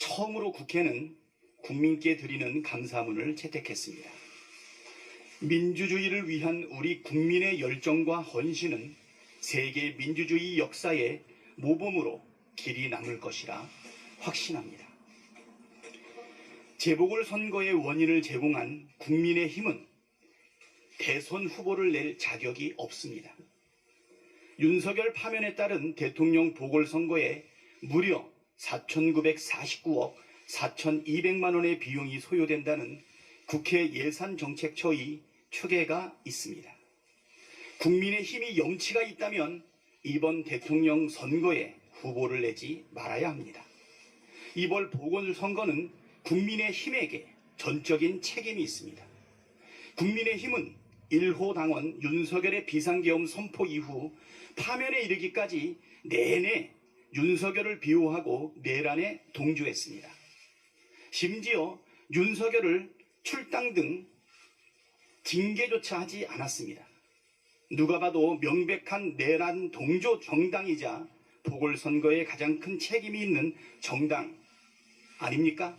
처음으로 국회는 국민께 드리는 감사문을 채택했습니다. 민주주의를 위한 우리 국민의 열정과 헌신은 세계 민주주의 역사의 모범으로 길이 남을 것이라 확신합니다. 재보궐선거의 원인을 제공한 국민의 힘은 대선 후보를 낼 자격이 없습니다. 윤석열 파면에 따른 대통령 보궐선거에 무려 4,949억 4,200만 원의 비용이 소요된다는 국회 예산정책처의 추계가 있습니다. 국민의 힘이 영치가 있다면 이번 대통령 선거에 후보를 내지 말아야 합니다. 이번 보궐선거는 국민의 힘에게 전적인 책임이 있습니다. 국민의 힘은 1호 당원 윤석열의 비상계엄 선포 이후 파면에 이르기까지 내내 윤석열을 비호하고 내란에 동조했습니다. 심지어 윤석열을 출당 등 징계조차 하지 않았습니다. 누가 봐도 명백한 내란 동조 정당이자 보궐선거에 가장 큰 책임이 있는 정당 아닙니까?